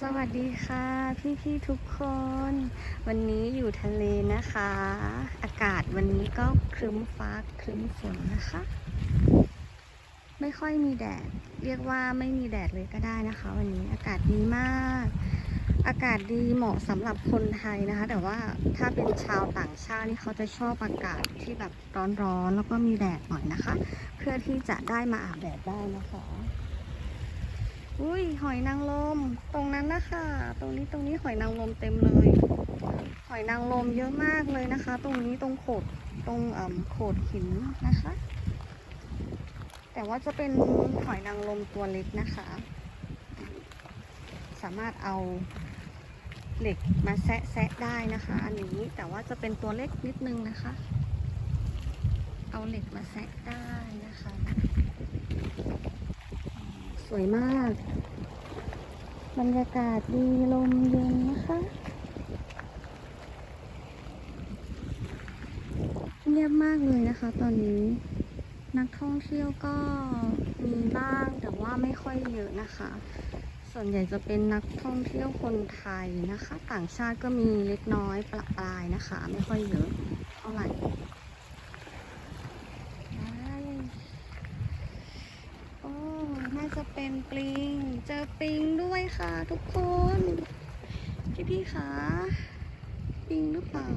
สวัสดีค่ะ พี่ๆทุกคน วันนี้อยู่ทะเลนะคะ อากาศวันนี้ก็ครึ้มฟ้าครึ้มฝนนะคะ ไม่ค่อยมีแดด เรียกว่าไม่มีแดดเลยก็ได้นะคะ วันนี้อากาศดีมาก อากาศดีเหมาะสำหรับคนไทยนะคะ แต่ว่าถ้าเป็นชาวต่างชาตินี่เขาจะชอบอากาศที่แบบร้อนๆแล้วก็มีแดดหน่อยนะคะ เพื่อที่จะได้มาอาบแดดได้นะคะ อุ้ยหอยนางรมตรงนั้นนะคะตรงนี้ตรงนี้หอยนางรมเต็มเลย หอยนางรมเยอะมากเลยนะคะ ตรงนี้ตรงโขดตรงอ่อโขดหินนะคะ แต่ว่าจะเป็นหอยนางรมตัวเล็กนะคะ สามารถเอาเหล็กมาแซะแซะได้นะคะ อันนี้แต่ว่าจะเป็นตัวเล็กนิดนึงนะคะ เอาเหล็กมาแซะได้นะคะ สวยมาก บรรยากาศดีลมเย็นนะคะเงียบมากเลยนะคะ ตอนนี้ นักท่องเที่ยวก็มีบ้างแต่ว่าไม่ค่อยเยอะนะคะ ส่วนใหญ่จะเป็นนักท่องเที่ยวคนไทยนะคะ ต่างชาติก็มีเล็กน้อยประปรายนะคะ ไม่ค่อยเยอะเท่าไหร่ไปโอ้ น่า จะเป็นปลิง เจอปลิงด้วยค่ะทุกคน พี่พี่คะปลิงหรือเปล่า